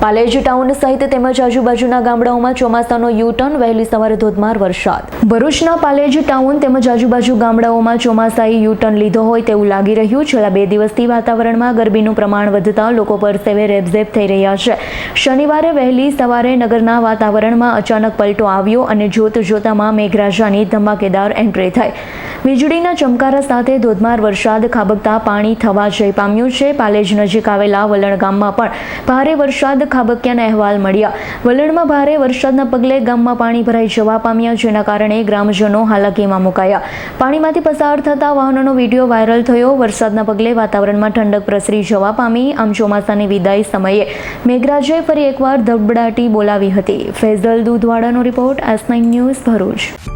Palej town સહિત તેમજ આજુબાજુના ગામડાઓમાં ચોમાસાનો યુ ટર્ન વહેલી સવારે ધોધમાર વરસાદ. ભરૂચના પાલેજ ટાઉન તેમજ આજુબાજુ ગામડાઓમાં ચોમાસાએ યુ ટર્ન લીધો હોય તેવું લાગી રહ્યું. છેલ્લા બે દિવસથી વાતાવરણમાં ગરમીનું પ્રમાણ વધતા લોકો પર સેવે રેબઝેબ થઈ રહ્યા છે. શનિવારે વહેલી સવારે નગરના વાતાવરણમાં અચાનક પલટો આવ્યો અને જોત જોતામાં મેઘરાજાની ધમાકેદાર એન્ટ્રી થઈ. વીજળીના ચમકારા સાથે ધોધમાર વરસાદ, ખાબકતા, પાણી થવા જઈ પામ્યું છે. પાલેજ નજીક આવેલા વલણ ગામમાં પણ ભારે વરસાદ, ખાબક્યાના અહેવાલ મળ્યા. વલણમાં ભારે વરસાદના પગલે ગામમાં પાણી ભરાઈ જવા પામ્યા, જેના કારણે ગ્રામજનો હાલાકીમાં મુકાયા. પાણીમાંથી પસાર થતા વાહનોનો વીડિયો વાયરલ થયો. વરસાદના પગલે વાતાવરણમાં ઠંડક પ્રસરી જવા પામી. આમ ચોમાસાની વિદાય સમયે મેઘરાજે ફરી એકવાર ધબડાટી બોલાવી હતી. ફેઝલ દૂધવાડાનો રિપોર્ટ એસ ન્યૂઝ ભરૂચ.